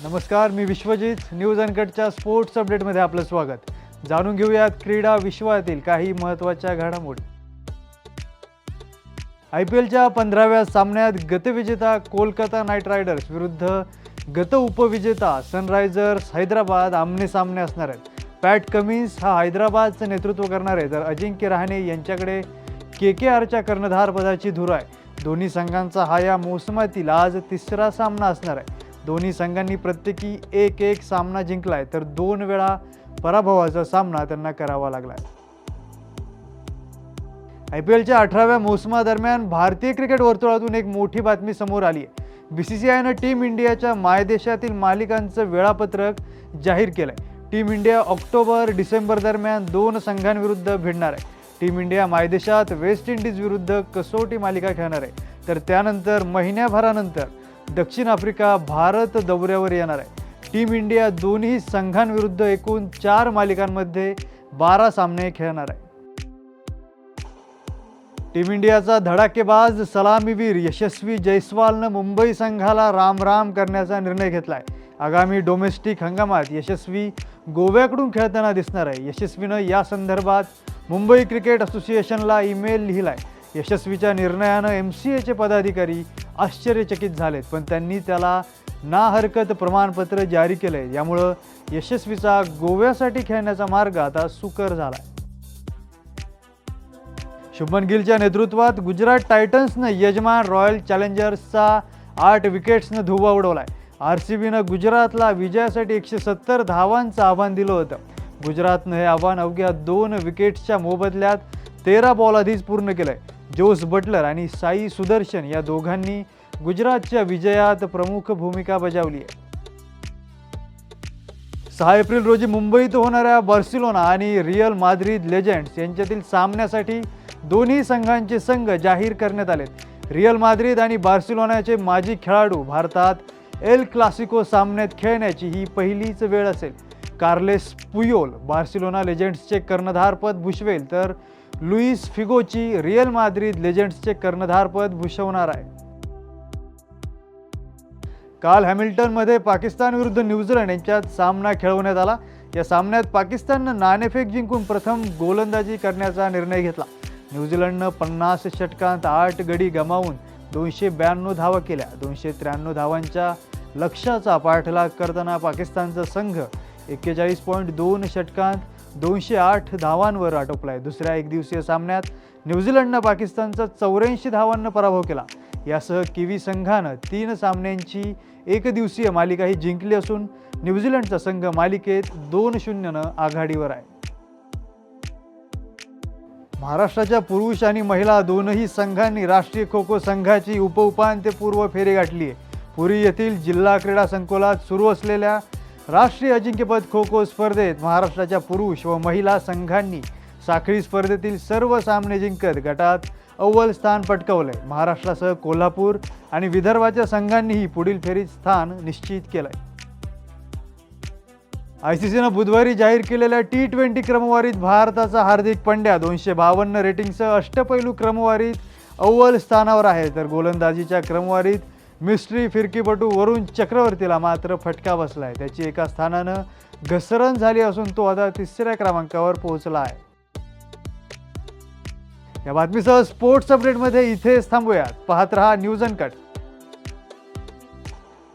नमस्कार मी विश्वजित. न्यूज अनकटच्या स्पोर्ट्स अपडेटमध्ये आपलं स्वागत. जाणून घेऊयात क्रीडा विश्वातील काही महत्त्वाच्या घडामोडी. आय पी एलच्या पंधराव्या सामन्यात गतविजेता कोलकाता नाईट रायडर्स विरुद्ध गत उपविजेता सनरायझर्स हैदराबाद आमने सामने असणार आहेत. पॅट कमिन्स हा हैदराबादचं नेतृत्व करणार आहे. तर अजिंक्य रहाणे यांच्याकडे के के आरच्या कर्णधारपदाची धुर आहे दोन्ही संघांचा हा या मोसमातील आज तिसरा सामना असणार आहे. दोन्ही संघांनी प्रत्येकी एक एक सामना जिंकलाय. तर दोन वेळा पराभवाचा सामना त्यांना करावा लागलाय. आय पी एलच्या अठराव्या मोसमादरम्यान भारतीय क्रिकेट वर्तुळातून एक मोठी बातमी समोर आली आहे. बी सी सी आयनं टीम इंडियाच्या मायदेशातील मालिकांचं वेळापत्रक जाहीर केलं आहे टीम इंडिया ऑक्टोबर डिसेंबर दरम्यान दोन संघांविरुद्ध भिडणार आहे. टीम इंडिया मायदेशात वेस्ट इंडिज विरुद्ध कसोटी मालिका खेळणार आहे. तर त्यानंतर महिन्याभरानंतर दक्षिण आफ्रिका भारत दौऱ्यावर येणार आहे. टीम इंडिया दोन्ही संघांविरुद्ध एकूण चार मालिकांमध्ये बारा सामने खेळणार आहे. टीम इंडियाचा धडाकेबाज सलामीवीर यशस्वी जयस्वालनं मुंबई संघाला रामराम करण्याचा निर्णय घेतला आहे आगामी डोमेस्टिक हंगामात यशस्वी गोव्याकडून खेळताना दिसणार आहे. यशस्वीनं या संदर्भात मुंबई क्रिकेट असोसिएशनला ईमेल लिहिलाय. यशस्वीच्या निर्णयानं एम सी एचे पदाधिकारी आश्चर्यचकित झालेत पण त्यांनी त्याला ना हरकत प्रमाणपत्र जारी केलंय. यामुळं यशस्वीचा गोव्यासाठी खेळण्याचा मार्ग आता सुकर झालाय. शुभमन गिलच्या नेतृत्वात गुजरात टायटन्सनं यजमान रॉयल चॅलेंजर्सचा आठ विकेट्सनं धुवा उडवलाय. आर सी बीनं गुजरातला विजयासाठी एकशे सत्तर धावांचं आव्हान दिलं होतं. गुजरातनं हे आव्हान अवघ्या दोन विकेट्सच्या मोबदल्यात तेरा बॉल आधीच पूर्ण केलंय. जोस बटलर आणि साई सुदर्शन या दोघांनी गुजरातच्या विजयात प्रमुख भूमिका बजावली आहे. सहा एप्रिल रोजी मुंबईत होणाऱ्या बार्सिलोना आणि रिअल माद्रिद लेजंड्स यांच्यातील सामन्यासाठी दोन्ही संघांचे संघ जाहीर करण्यात आलेत. रिअल माद्रिद आणि बार्सिलोनाचे माजी खेळाडू भारतात एल क्लासिको सामन्यात खेळण्याची ही पहिलीच वेळ असेल. कार्लेस पुयोल बार्सिलोना लेजेंड्सचे कर्णधारपद भूषवेल तर लुईस फिगोची रिअल माद्रिद लेजेंड्सचे कर्णधारपद भूषवणार आहे. काल हॅमिल्टनमध्ये पाकिस्तान विरुद्ध न्यूझीलंड यांच्यात सामना खेळवण्यात आला. या सामन्यात पाकिस्ताननं नाणेफेक जिंकून प्रथम गोलंदाजी करण्याचा निर्णय घेतला. न्यूझीलंडनं पन्नास षटकांत आठ गडी गमावून दोनशे ब्याण्णव धावा केल्या. दोनशे त्र्याण्णव धावांच्या लक्ष्याचा पाठलाग करताना पाकिस्तानचा संघ एक्केचाळीस पॉईंट दोन षटकांत दोनशे आठ धावांवर आटोपलाय. दुसऱ्या एकदिवसीय सामन्यात न्यूझीलंडनं पाकिस्तानचा चौऱ्याऐंशी धावांना पराभव केला. यासह किवी संघानं तीन सामन्यांची एकदिवसीय मालिकाही जिंकली असून न्यूझीलंडचा संघ मालिकेत दोन शून्यनं आघाडीवर आहे. महाराष्ट्राच्या पुरुष आणि महिला दोनही संघांनी राष्ट्रीय खो खो संघाची उपउपांत्यपूर्व फेरी गाठली आहे पुरी येथील जिल्हा क्रीडा संकुलात सुरू असलेल्या राष्ट्रीय अजिंक्यपद खो खो स्पर्धेत महाराष्ट्राच्या पुरुष व महिला संघांनी साखळी स्पर्धेतील सर्व सामने जिंकत गटात अव्वल स्थान पटकावलंय. महाराष्ट्रासह कोल्हापूर आणि विदर्भाच्या संघांनीही पुढील फेरीत स्थान निश्चित केलंय. आय सी सीनं बुधवारी जाहीर केलेल्या टी ट्वेंटी क्रमवारीत भारताचा हार्दिक पंड्या दोनशे बावन्न रेटिंगसह अष्टपैलू क्रमवारीत अव्वल स्थानावर आहे. तर गोलंदाजीच्या क्रमवारीत मिस्ट्री फिरकीपटू वरुण चक्रवर्तीला मात्र फटका बसला आहे त्याची एका स्थानानं घसरण झाली असून तो आता तिसऱ्या क्रमांकावर पोहोचला आहे. या बातमीसह स्पोर्ट्स अपडेटमध्ये इथेच थांबूयात. पाहत रहा न्यूज अनकट.